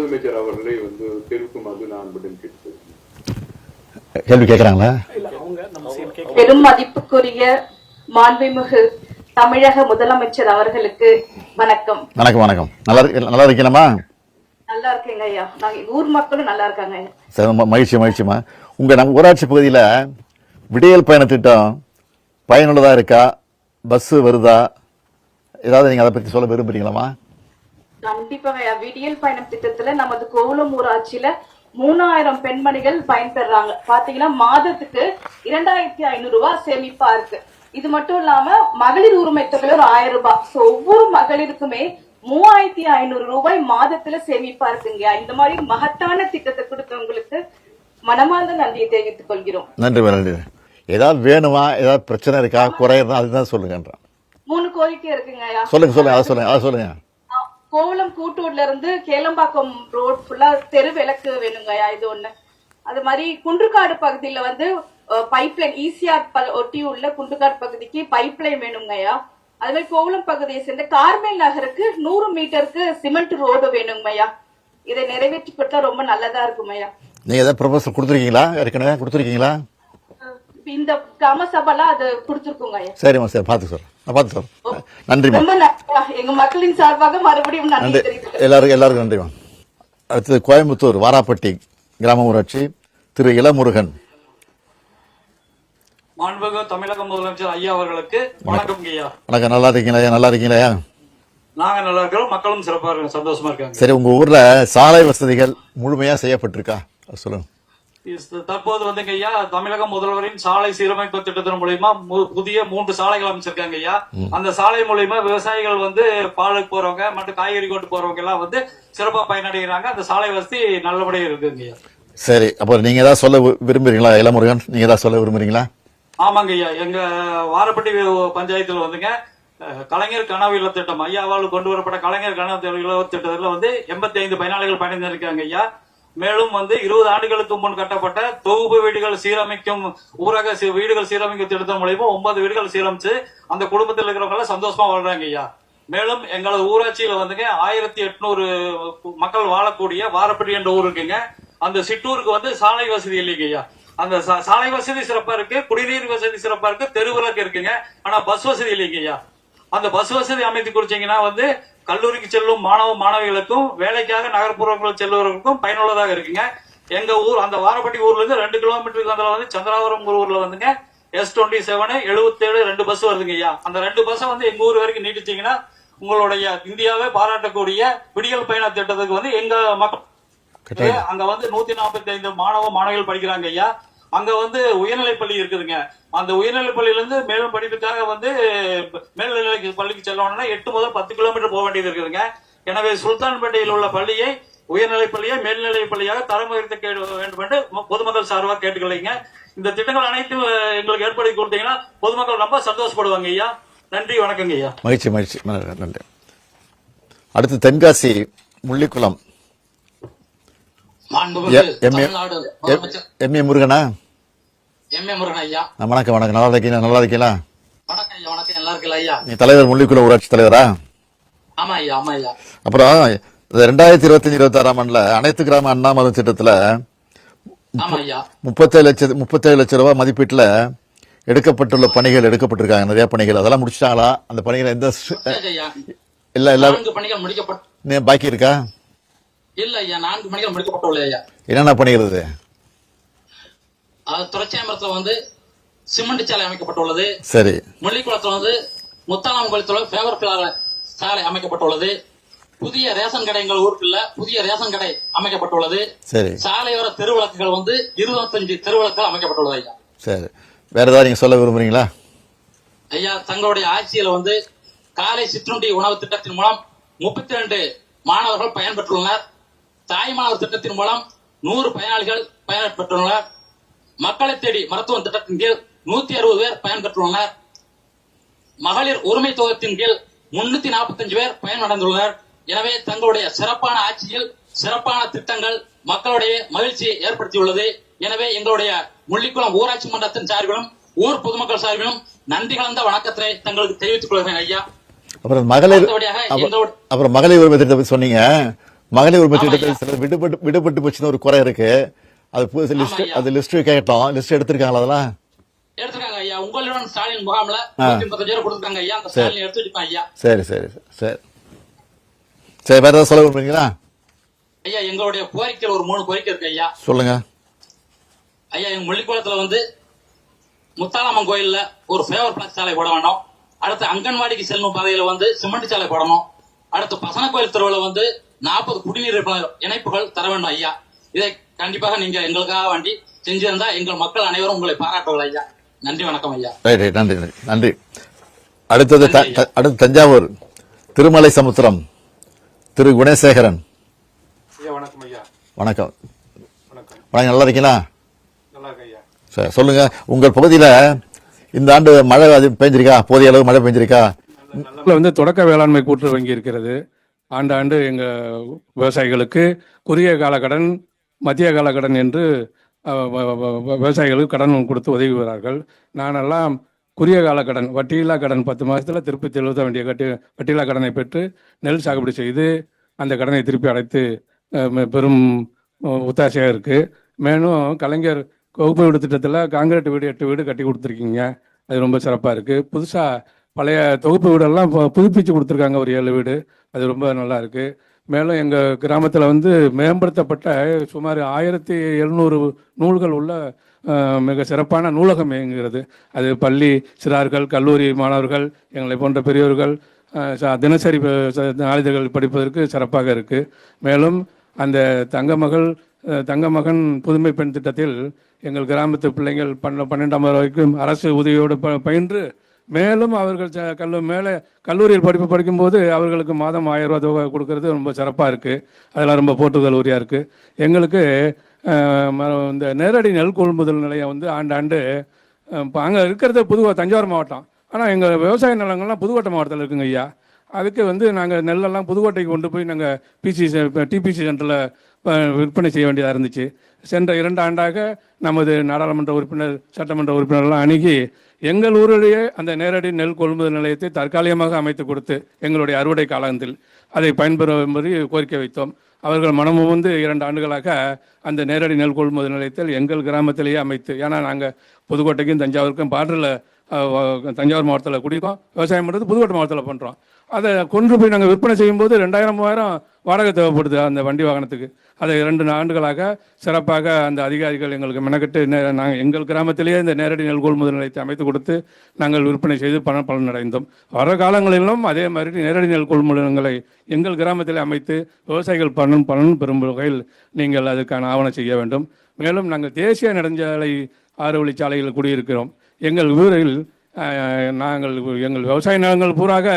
முதலமைச்சர் அவர்களை வந்து தெருவுக்கு மது நான் பட்டன் கேட்டு கேள்வி கேட்கறாங்களா பெரும் மதிப்புக்குரிய மாண்புமிகு தமிழக முதலமைச்சர் அவர்களுக்கு வணக்கம். வணக்கம் வணக்கம். நல்லா நல்லா இருக்கீங்களா நல்லா இருக்கேங்க ஐயா. நாங்க ஊர் மக்களும் நல்லா இருக்காங்க மகிழ்ச்சி மகிழ்ச்சிமா உங்க நம்ம ஊராட்சி பகுதியில் விடியல் பயண திட்டம் பயனுள்ளதா இருக்கா? பஸ் வருதா? ஏதாவது நீங்க அதை பத்தி சொல்ல விரும்புறீங்களாமா கண்டிப்பாங்க விடியல் பயணம் திட்டத்துல நமது கோவளம் ஊராட்சியில மூணாயிரம் பெண்மணிகள் பயன்பெறாங்க. பாத்தீங்கன்னா மாதத்துக்கு இரண்டாயிரத்தி ஐநூறு ரூபாய் சேமிப்பா இருக்கு. இது மட்டும் இல்லாம மகளிர் உரிமை தொகை ஒரு ஆயிரம் ரூபாய். சோ ஒவ்வொரு மகளிருக்குமே மூவாயிரத்தி ஐநூறு ரூபாய் மாதத்துல சேமிப்பா இருக்குங்க இந்த மாதிரி மகத்தான திட்டத்தை கொடுத்தவங்களுக்கு மனமார்ந்த நன்றியை தெரிவித்துக் கொள்கிறோம். நன்றி நன்றி. ஏதாவது வேணுமா? ஏதாவது பிரச்சனை இருக்கா? குறை இருந்தா அதுதான் சொல்லுங்கன்றான். மூணு கோரிக்கை இருக்குங்க சொல்லுங்க சொல்லுங்க. அதை சொல்லுங்க. அதை சொல்லுங்க. கோவளம் கூட்டூர்ல இருந்து கேளம்பாக்கம் ரோட் ஃபுல்லா தெரு விளக்கு வேணுங்கய்யா இது ஒண்ணு. அது மாதிரி குன்றுக்காடு பகுதியில வந்து பைப் லைன் ஈசிஆர் ஒட்டி உள்ள குன்றுக்காடு பகுதிக்கு பைப் லைன் வேணுங்கய்யா அது மாதிரி கோவளம் பகுதியை சேர்ந்த கார்மேல் நகருக்கு நூறு மீட்டருக்கு சிமெண்ட் ரோடு வேணுங்கய்யா இதை நிறைவேற்றி கொடுத்தா ரொம்ப நல்லதா இருக்குமையா நீங்க ஏதாவது ப்ரொபோசல் கொடுத்துருக்கீங்களா? ஏற்கனவே கொடுத்துருக்கீங்களா? இந்த கிராம சபைலாம் அது கொடுத்துருக்குங்க சரிம்மா சரி பார்த்து சொல்றேன். பார்த்து சொல்றேன் நன்றிம்மா. ரொம்ப நன்றி எங்க மக்களின் சார்பாக மறுபடியும் நன்றி. எல்லாருக்கும் எல்லாருக்கும் நன்றிம்மா. அடுத்தது கோயம்புத்தூர் வாராப்பட்டி கிராம ஊராட்சி திரு இளமுருகன். மாண்புமிகு தமிழக முதலமைச்சர் ஐயா அவர்களுக்கு வணக்கம் ஐயா. வணக்கம். நல்லா இருக்கீங்களா நல்லா இருக்கீங்களா நாங்க நல்லா இருக்கிறோம். மக்களும் சிறப்பா இருக்காங்க. சந்தோஷமா இருக்காங்க. சரி உங்க ஊர்ல சாலை வசதிகள் முழுமையா செய்யப்பட்டிருக்கா? சொல்லுங்க. தற்போது வந்துங்க ஐயா தமிழக முதல்வரின் சாலை சீரமைப்பு திட்டத்தின் மூலியமா புதிய மூன்று சாலைகள் அமைச்சிருக்காங்க ஐயா. அந்த சாலை மூலியமா விவசாயிகள் வந்து பாலுக்கு போறவங்க மற்றும் காய்கறி கொண்டு போறவங்க எல்லாம் வந்து சிறப்பா பயனடைகிறாங்க. அந்த சாலை வசதி நல்லபடியா இருக்குங்க ஐயா. சரி அப்போ நீங்க ஏதாவது சொல்ல விரும்புறீங்களா? இளமுருகன் நீங்க ஏதாவது சொல்ல விரும்புறீங்களா? ஆமாங்க ஐயா. எங்க வாரப்பட்டி பஞ்சாயத்துல வந்துங்க கலைஞர் கனவு இல்ல திட்டம். ஐயாவால் கொண்டு வரப்பட்ட கலைஞர் கனவு இல்ல திட்டத்துல வந்து எண்பத்தி ஐந்து பயனாளிகள் பயணிந்திருக்காங்க ஐயா. மேலும் வந்து இருபது ஆண்டுகளுக்கு முன் கட்டப்பட்ட தொகுப்பு வீடுகள் சீரமைக்கும் ஊரக வீடுகள் சீரமைக்கும் திட்டத்தின் மூலியமா ஒன்பது வீடுகள் சீரமைச்சு அந்த குடும்பத்தில் இருக்கிறவங்கள சந்தோஷமா வாழ்றாங்க ஐயா. மேலும் எங்களது ஊராட்சியில வந்துங்க ஆயிரத்தி எட்நூறு மக்கள் வாழக்கூடிய வாரப்பட்டி என்ற ஊர் இருக்குங்க. அந்த சிற்றூருக்கு வந்து சாலை வசதி இல்லைங்க ஐயா. அந்த சா- சாலை வசதி சிறப்பா இருக்கு குடிநீர் வசதி சிறப்பா இருக்கு தெருவிளக்கு இருக்குங்க. ஆனா பஸ் வசதி இல்லைங்க ஐயா. அந்த பஸ் வசதி அமைத்து கொடுத்தீங்கன்னா வந்து கல்லூரிக்கு செல்லும் மாணவ மாணவிகளுக்கும் வேலைக்காக நகர்ப்புறங்கள் செல்பவர்களுக்கும் பயனுள்ளதாக இருக்குங்க. எங்க ஊர் அந்த வாரப்பட்டி ஊர்ல இருந்து ரெண்டு கிலோமீட்டருக்கு அந்த வந்து சந்திராபுரம் ஊர்ல வந்துங்க. எஸ் டுவெண்ட்டி செவன் எழுபத்தேழு ரெண்டு பஸ் வருதுங்க ஐயா. அந்த ரெண்டு பஸ்ஸை வந்து எங்க ஊர் வரைக்கும் நீட்டிச்சீங்கன்னா உங்களுடைய இந்தியாவே பாராட்டக்கூடிய விடியல் பயண திட்டத்துக்கு வந்து எங்க மக்கள். அங்க வந்து நூத்தி நாற்பத்தி ஐந்து மாணவ மாணவிகள் படிக்கிறாங்க ஐயா. அங்க வந்து உயர்நிலை பள்ளி இருக்குதுங்க. அந்த உயர்நிலை பள்ளியில இருந்து மேலும் படிப்புக்காக வந்து மேல்நிலை பள்ளிக்கு செல்லணும்னா எட்டு முதல் பத்து கிலோமீட்டர் போக வேண்டியது இருக்குதுங்க. எனவே சுல்தான்பேட்டையில் உள்ள பள்ளியை உயர்நிலை பள்ளியை மேல்நிலை பள்ளியாக தரம் உயர்த்த வேண்டும் என்று ம- பொதுமக்கள் சார்பாக கேட்டுக்கலைங்க இந்த திட்டங்கள் அனைத்தும் எங்களுக்கு ஏற்படுத்தி கொடுத்தீங்கன்னா பொதுமக்கள் ரொம்ப சந்தோஷப்படுவாங்க ஐயா. நன்றி வணக்கங்க ஐயா. மகிழ்ச்சி மகிழ்ச்சி. நன்றி, அடுத்து தென்காசி முள்ளிக்குளம். எம் ஏ- முருகனா? எம் ஏ முருகன் ஐயா. ஆ, வணக்கம் வணக்கம். நல்லா இருக்கீங்களா? நல்லா இருக்கீங்களா? வணக்கம் ஐயா வணக்கம். நல்லா இருக்கல ஐயா? நீ தலைவர் முள்ளிக்குளம் ஊராட்சி தலைவரா? ஆமா ஐயா ஆமா ஐயா. அப்புறம் ரெண்டாயிரத்தி இருபத்தஞ்சு இருபத்தாறாம் ஆண்டுல அனைத்து கிராம அண்ணாமலை திட்டத்துல ஆமா ஐயா. முப்பத்தேழு லட்சம் முப்பத்தேழு லட்சம் ரூபாய் மதிப்பீட்டுல எடுக்கப்பட்டுள்ள பணிகள் எடுக்கப்பட்டிருக்காங்க. நிறைய பணிகள். அதெல்லாம் முடிச்சிட்டாங்களா? அந்த பணிகள் எந்த இல்ல இல்ல. பாக்கி இருக்கா? இல்ல ஐயா நான்கு பணிகள் முடிக்கப்பட்டுள்ள ஐயா. என்னென்ன அது துறைச்சாமரத்துல வந்து சிமெண்ட் சாலை அமைக்கப்பட்டுள்ளது. சரி. முள்ளிக்குளத்துல வந்து முத்தாலாம் குளத்துல ஃபேவர் பிளார் சாலை அமைக்கப்பட்டுள்ளது. புதிய ரேஷன் கடை எங்கள் ஊருக்குள்ள புதிய ரேஷன் கடை அமைக்கப்பட்டுள்ளது. சரி. சாலையோர தெருவிளக்குகள் வந்து இருபத்தஞ்சு தெருவிளக்குகள் அமைக்கப்பட்டுள்ளது ஐயா. சரி. வேற ஏதாவது நீங்க சொல்ல விரும்புறீங்களா? ஐயா தங்களுடைய ஆட்சியில வந்து காலை சிற்றுண்டி உணவு திட்டத்தின் மூலம் முப்பத்தி ரெண்டு மாணவர்கள் பயன்பெற்றுள்ளனர். தாய்மானவர் திட்டத்தின் மூலம் நூறு பயனாளிகள் பயன்பெற்றுள்ளனர் மக்களை தேடி மருத்துவ திட்டத்தின் கீழ் நூத்தி அறுபது பேர் பயன்பெற்றுள்ளனர் மகளிர் உரிமை தொகுப்பின் கீழ் முன்னூத்தி நாற்பத்தஞ்சு பேர் பயனடைந்துள்ளனர் எனவே தங்களுடைய சிறப்பான ஆட்சியில் சிறப்பான திட்டங்கள் மக்களுடைய மகிழ்ச்சியை ஏற்படுத்தியுள்ளது. எனவே எங்களுடைய முள்ளிக்குளம் ஊராட்சி மன்றத்தின் சார்பிலும் ஊர் பொதுமக்கள் சார்பிலும் நன்றி கலந்த வணக்கத்தினை தங்களுக்கு தெரிவித்துக் கொள்கிறேன் ஐயா. அப்புறம் மகளிர் அப்புறம்- மகளிர் உரிமை திட்டத்தை பத்தி சொன்னீங்க. மகளிர் உரிமை ஐயா. சில விடுபட்டு விடுபட்டு போச்சுன்னு ஒரு குறை இருக்கு. அது புதுசு லிஸ்ட். அது லிஸ்ட் கேட்டோம். லிஸ்ட் எடுத்திருக்காங்களா அதெல்லாம்? எடுத்துருக்காங்க ஐயா. உங்களுடன் ஸ்டாலின் முகாம்ல நூத்தி முப்பத்தஞ்சு ரூபா கொடுத்துருக்காங்க ஐயா. அந்த ஸ்டாலின் எடுத்து வச்சுப்பேன் ஐயா. சரி சரி சரி சரி. வேற ஏதாவது சொல்ல விரும்புறீங்களா? ஐயா எங்களுடைய கோரிக்கையில் ஒரு மூணு கோரிக்கை இருக்கு ஐயா. சொல்லுங்க. ஐயா எங்க முள்ளிக்குளத்துல வந்து முத்தாலம்மன் கோயில்ல ஒரு ஃபேவர் பிளாக் சாலை போட வேணும். அடுத்து அங்கன்வாடிக்கு செல்லும் பாதையில வந்து சிமெண்ட் சாலை போடணும். அடுத்து பசன கோயில் தெருவில் வந்து நாற்பது குடிநீர் இணைப்பு- இணைப்புகள் தர வேண்டும் ஐயா. இதை கண்டிப்பாக நீங்க எங்களுக்காக வேண்டி செஞ்சிருந்தா எங்கள் மக்கள் அனைவரும் உங்களை பாராட்டுவார்கள் ஐயா. நன்றி வணக்கம் ஐயா. ரைட் ரைட் நன்றி நன்றி நன்றி. அடுத்தது த- நன்றி, த- அடுத்து தஞ்சாவூர் திருமலை சமுத்திரம் திரு. குணசேகரன். ஐயா வணக்கம் ஐயா. வணக்கம். வணக்கம். வணக்கம் நல்லா இருக்கீங்களா? சரி சொல்லுங்க. உங்கள் பகுதியில் இந்த ஆண்டு மழை அது பெஞ்சிருக்கா? போதிய அளவு மழை பெஞ்சிருக்கா? வந்து தொடக்க வேளாண்மை கூட்டுறவு வங்கி இருக்கிறது. ஆண்டாண்டு எங்க விவசாயிகளுக்கு குறுகிய கால கடன் மத்திய கால கடன் என்று விவசாயிகளுக்கு கடன் கொடுத்து உதவுகிறார்கள் நானெல்லாம் குறுகிய கால கடன் வட்டியில்லா கடன் பத்து மாதத்தில் திருப்பி செலுத்த வேண்டிய கட்டி வட்டியில்லா கடனை பெற்று நெல் சாகுபடி செய்து அந்த கடனை திருப்பி அடைத்து பெரும் ஒத்தாசையாக இருக்குது மேலும் கலைஞர் வகுப்பு வீடு திட்டத்தில் காங்கிரீட் வீடு எட்டு வீடு கட்டி கொடுத்துருக்கீங்க. அது ரொம்ப சிறப்பாக இருக்குது புதுசாக பழைய தொகுப்பு வீடெல்லாம் இப்போ புதுப்பிச்சு கொடுத்துருக்காங்க ஒரு ஏழு வீடு. அது ரொம்ப நல்லா இருக்கு மேலும் எங்கள் கிராமத்தில் வந்து மேம்படுத்தப்பட்ட சுமார் ஆயிரத்தி எழுநூறு நூல்கள் உள்ள மிக சிறப்பான நூலகம் இயங்குகிறது அது பள்ளி சிறார்கள் கல்லூரி மாணவர்கள் எங்களை போன்ற பெரியோர்கள் ச- தினசரி நாளிதழ்கள் படிப்பதற்கு சிறப்பாக இருக்கு. மேலும் அந்த தங்கமகள் தங்கமகன் புதுமை பெண் திட்டத்தில் எங்கள் கிராமத்து பிள்ளைங்கள் பன்ன பன்னெண்டாம் வரைக்கும் அரசு உதவியோடு ப- பயின்று மேலும் அவர்கள் கல்லு மேலே கல்லூரியில் படிப்பு படிக்கும்போது அவர்களுக்கு மாதம் ஆயிரம் ரூபாய் தொகை கொடுக்கறது ரொம்ப சிறப்பாக இருக்குது அதெல்லாம் ரொம்ப போட்டுதல் உரியாக இருக்குது எங்களுக்கு இந்த நேரடி நெல் கொள்முதல் நிலையம் வந்து ஆண்டாண்டு இப்போ அங்கே இருக்கிறது புதுவா தஞ்சாவூர் மாவட்டம். ஆனால் எங்கள் விவசாய நிலங்கள்லாம் புதுக்கோட்டை மாவட்டத்தில் இருக்குங்க ஐயா. அதுக்கு வந்து நாங்கள் நெல்லெல்லாம் புதுக்கோட்டைக்கு கொண்டு போய் நாங்கள் பிசி டிபிசி சென்டரில் விற்பனை செய்ய வேண்டியதாக இருந்துச்சு. சென்ற இரண்டு ஆண்டாக நமது நாடாளுமன்ற உறுப்பினர் சட்டமன்ற உறுப்பினர்லாம் அணுகி எங்கள் ஊரிலேயே அந்த நேரடி நெல் கொள்முதல் நிலையத்தை தற்காலிகமாக அமைத்து கொடுத்து எங்களுடைய அறுவடை காலத்தில் அதை பயன்பெறும்படி கோரிக்கை வைத்தோம். அவர்கள் மனமும் வந்து இரண்டு ஆண்டுகளாக அந்த நேரடி நெல் கொள்முதல் நிலையத்தில் எங்கள் கிராமத்திலேயே அமைத்து ஏன்னா நாங்கள் புதுக்கோட்டைக்கும் தஞ்சாவூருக்கும் பார்டரில் தஞ்சாவூர் மாவட்டத்தில் குடியிருக்கோம். விவசாயம் பண்ணுறது புதுக்கோட்டை மாவட்டத்தில் பண்ணுறோம் அதை கொண்டு போய் நாங்கள் விற்பனை செய்யும்போது ரெண்டாயிரம் மூவாயிரம் வாடகை தேவைப்படுது அந்த வண்டி வாகனத்துக்கு. அதை இரண்டு ஆண்டுகளாக சிறப்பாக அந்த அதிகாரிகள் எங்களுக்கு மெனக்கெட்டு நாங்கள் எங்கள் கிராமத்திலேயே இந்த நேரடி நெல் கொள்முதல் நிலையத்தை அமைத்து கொடுத்து நாங்கள் விற்பனை செய்து பண பலன் அடைந்தோம் வர காலங்களிலும் அதே மாதிரி நேரடி நெல் கொள்முதல்களை எங்கள் கிராமத்திலே அமைத்து விவசாயிகள் பலன் பலன் பெறும் வகையில் நீங்கள் அதுக்கான ஆவணம் செய்ய வேண்டும். மேலும் நாங்கள் தேசிய நெடுஞ்சாலை ஆறு வழிச்சாலையில் குடியிருக்கிறோம். எங்கள் ஊரில் நாங்கள் எங்கள் விவசாய நிலங்கள் பூராக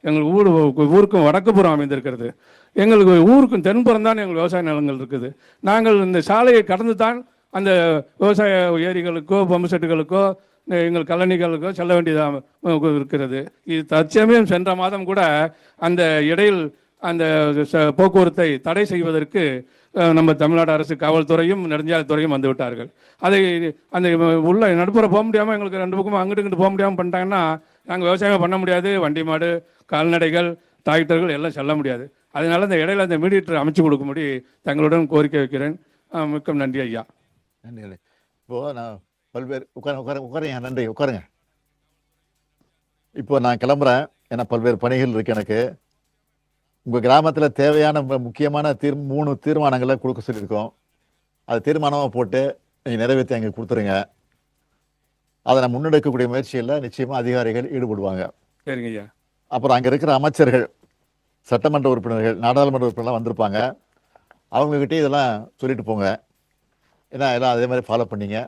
எங்கள் ஊர் ஊருக்கும் வடக்கு புறம் அமைந்திருக்கிறது. எங்களுக்கு ஊருக்கும் தென்புறம் தான் எங்கள் விவசாய நிலங்கள் இருக்குது. நாங்கள் இந்த சாலையை கடந்து தான் அந்த விவசாய ஏரிகளுக்கோ பம்பு செட்டுகளுக்கோ எங்கள் கழனிகளுக்கோ செல்ல வேண்டியதாக இருக்கிறது. இது தற்சமயம் சென்ற மாதம் கூட அந்த இடையில் அந்த ச- போக்குவரத்தை தடை செய்வதற்கு நம்ம தமிழ்நாடு அரசு காவல்துறையும் நெடுஞ்சாலைத்துறையும் வந்து விட்டார்கள். அதை அந்த உள்ள நடுப்புற போக முடியாமல் எங்களுக்கு ரெண்டு பக்கமும் அங்கிட்டு இங்கிட்டு போக முடியாமல் பண்ணிட்டாங்கன்னா நாங்கள் விவசாயம் பண்ண முடியாது. வண்டி மாடு கால்நடைகள் டிராக்டர்கள் எல்லாம் செல்ல முடியாது. அதனால இந்த இடையில அந்த மீடியேட்டர் அமைச்சு கொடுக்கும்படி தங்களுடன் கோரிக்கை வைக்கிறேன். மிக்க நன்றி ஐயா. நன்றி நன்றி. இப்போ நான் பல்வேறு உட்கார உட்கார உட்காருங்க நன்றி உட்காருங்க. இப்போ நான் கிளம்புறேன். ஏன்னா பல்வேறு பணிகள் இருக்கு எனக்கு. உங்க கிராமத்துல தேவையான முக்கியமான தீர் மூணு தீர்மானங்களை கொடுக்க சொல்லியிருக்கோம். அது தீர்மானமா போட்டு நீங்க நிறைவேற்றி அங்கே கொடுத்துருங்க. அதை நான் முன்னெடுக்கக்கூடிய முயற்சியில் நிச்சயமா அதிகாரிகள் ஈடுபடுவாங்க. சரிங்க ஐயா. அப்புறம் அங்கே இருக்கிற அமைச்சர்கள் சட்டமன்ற உறுப்பினர்கள் நாடாளுமன்ற உறுப்பினர்லாம் வந்திருப்பாங்க. அவங்கக்கிட்டே இதெல்லாம் சொல்லிட்டு போங்க. ஏன்னா எல்லாம் அதே மாதிரி ஃபாலோ பண்ணீங்க.